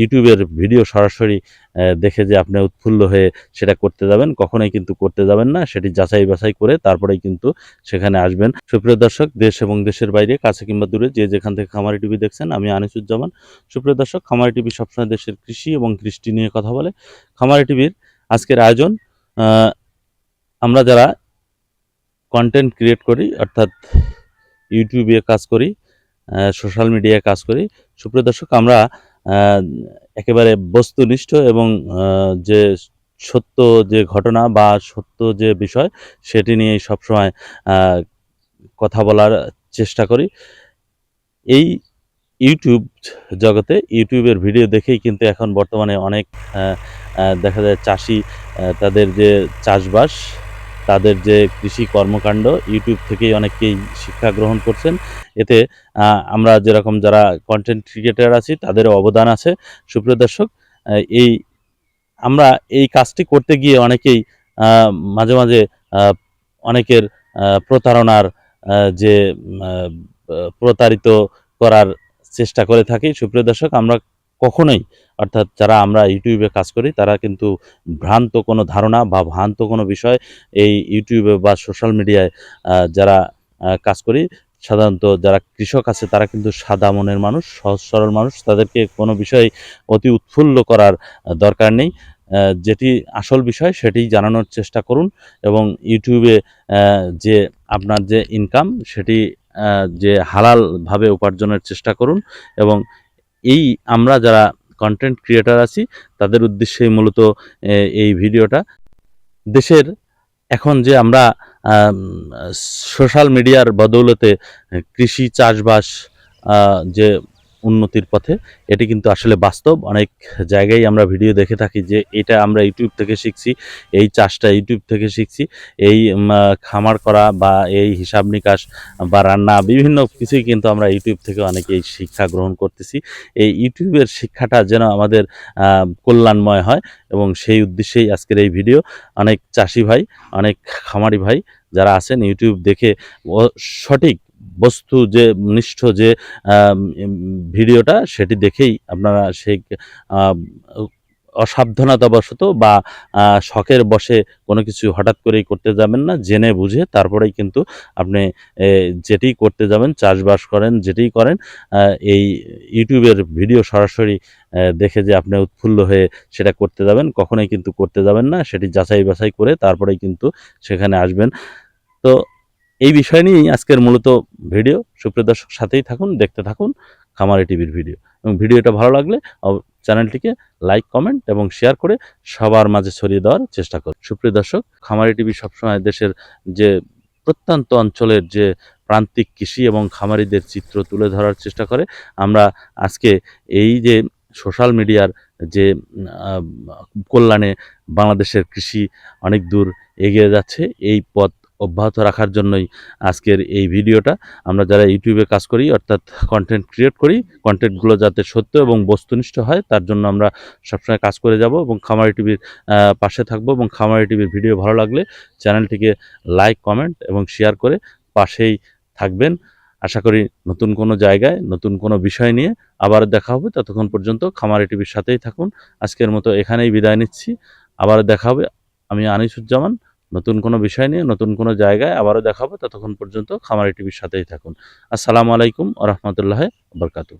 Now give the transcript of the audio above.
ইউটিউবের ভিডিও সরাসরি দেখে যে আপনি উৎফুল্ল হয়ে সেটা করতে যাবেন, কখনোই কিন্তু করতে যাবেন না, সেটি যাচাই বাছাই করে তারপরেই কিন্তু সেখানে আসবেন। সুপ্রিয় দর্শক, দেশ এবং দেশের বাইরে, কাছে কিংবা দূরে, যে যেখান থেকে খামারি টিভি দেখছেন, আমি আনিসুজ্জামান। সুপ্রিয় দর্শক, খামারি টিভি সবসময় দেশের কৃষি এবং কৃষ্টি নিয়ে কথা বলে। খামারি টিভির আজকের আয়োজন আমরা যারা কন্টেন্ট ক্রিয়েট করি, অর্থাৎ ইউটিউবে কাজ করি সোশ্যাল মিডিয়ায় কাজ করি, সুপ্রিয় দর্শক, আমরা একেবারে বস্তুনিষ্ঠ এবং যে সত্য যে ঘটনা বা সত্য যে বিষয়, সেটি নিয়েই সবসময় কথা বলার চেষ্টা করি। এই ইউটিউব জগতে, ইউটিউবের ভিডিও দেখেই কিন্তু এখন বর্তমানে অনেক দেখা যায় চাষি তাদের যে চাষবাস তাদের যে কৃষি কর্মকাণ্ড ইউটিউব থেকেই অনেকেই শিক্ষা গ্রহণ করছেন। এতে আমরা যেরকম যারা কন্টেন্ট ক্রিয়েটার আছি তাদের অবদান আছে। সুপ্রিয় দর্শক এই, আমরা এই কাজটি করতে গিয়ে অনেকেই মাঝে মাঝে অনেকের প্রতারণার যে প্রতারিত করার চেষ্টা করে থাকি। সুপ্রিয় দর্শক, আমরা কখনোই, অর্থাৎ যারা আমরা ইউটিউবে কাজ করি, তারা কিন্তু ভ্রান্ত কোনো ধারণা বা ভ্রান্ত কোনো বিষয় এই ইউটিউবে বা সোশ্যাল মিডিয়ায় যারা কাজ করি, সাধারণত যারা কৃষক আছে, তারা কিন্তু সাদা মনের মানুষ, সহজ সরল মানুষ, তাদেরকে কোনো বিষয় অতি উৎফুল্ল করার দরকার নেই। যেটি আসল বিষয়, সেটি জানানোর চেষ্টা করুন এবং ইউটিউবে যে আপনার যে ইনকাম সেটি যে হালালভাবে উপার্জনের চেষ্টা করুন এবং এই আমরা যারা কন্টেন্ট ক্রিয়েটার আছি, তাদের উদ্দেশ্যেই মূলত এই ভিডিওটা। দেশের এখন যে আমরা সোশ্যাল মিডিয়ার বদৌলতে কৃষি চাষবাস যে উন্নতির পথে। এটি কিন্তু আসলে বাস্তব। অনেক জায়গায় আমরা ভিডিও দেখে থাকি যে এটা আমরা ইউটিউব থেকে শিখছি, এই চাষটা ইউটিউব থেকে শিখছি, এই খামার করা বা এই হিসাব নিকাশ বা রান্না বিভিন্ন কিছুই কিন্তু আমরা ইউটিউব থেকে অনেকেই শিক্ষা গ্রহণ করতেছি। এই ইউটিউবের শিক্ষাটা যেন আমাদের কল্যাণময় হয় এবং সেই উদ্দেশ্যেই আজকের এই ভিডিও। অনেক চাষি ভাই, অনেক খামারি ভাই যারা আছেন ইউটিউব দেখে সঠিক বস্তু যে নিষ্ঠ যে ভিডিওটা সেটি দেখেই আপনারা সেই অসাবধানতাবশত বা শখের বসে কোনো কিছু হঠাৎ করেই করতে যাবেন না, জেনে বুঝে তারপরেই কিন্তু আপনি যেটি করতে যাবেন, চাষবাস করেন, যেটি করেন এই ইউটিউবের ভিডিও সরাসরি দেখে যে আপনি উৎফুল্ল হয়ে সেটা করতে যাবেন, কখনোই কিন্তু করতে যাবেন না, সেটি যাচাই বাছাই করে তারপরেই কিন্তু সেখানে আসবেন। তো এই বিষয় নিয়েই আজকের মূলত ভিডিও। সুপ্রিয় দর্শক, সাথেই থাকুন, দেখতে থাকুন খামারি টিভির ভিডিও। এবং ভিডিওটা ভালো লাগলে চ্যানেলটিকে লাইক, কমেন্ট এবং শেয়ার করে সবার মাঝে ছড়িয়ে দেওয়ার চেষ্টা করুন। সুপ্রিয় দর্শক, খামারি টিভি সবসময় দেশের যে প্রত্যন্ত অঞ্চলের যে প্রান্তিক কৃষি এবং খামারিদের চিত্র তুলে ধরার চেষ্টা করে, আমরা আজকে এই যে সোশ্যাল মিডিয়ার যে কল্যাণে বাংলাদেশের কৃষি অনেক দূর এগিয়ে যাচ্ছে, এই পথ অব্যাহত রাখার জন্যই আজকের এই ভিডিওটা। আমরা যারা ইউটিউবে কাজ করি, অর্থাৎ কন্টেন্ট ক্রিয়েট করি কন্টেন্টগুলো যাতে সত্য এবং বস্তুনিষ্ঠ হয়, তার জন্য আমরা সবসময় কাজ করে যাব এবং খামারি টিভির পাশে থাকব এবং খামারি টিভির ভিডিও ভালো লাগলে চ্যানেলটিকে লাইক কমেন্ট এবং শেয়ার করে পাশেই থাকবেন। আশা করি নতুন কোনো জায়গায়, নতুন কোনো বিষয় নিয়ে আবার দেখা হবে। ততক্ষণ পর্যন্ত খামারি টিভির সাথেই থাকুন। আজকের মতো এখানেই বিদায় নিচ্ছি। আবার দেখা হবে। আমি আনিসুজ্জামান নতুন কোনো বিষয় নিয়ে, নতুন কোনো জায়গায় আবারও দেখাবো। ততক্ষণ পর্যন্ত খামারি টিভির সাথেই থাকুন। আসসালামু আলাইকুম আ রহমতুল্লাহ বরকাতু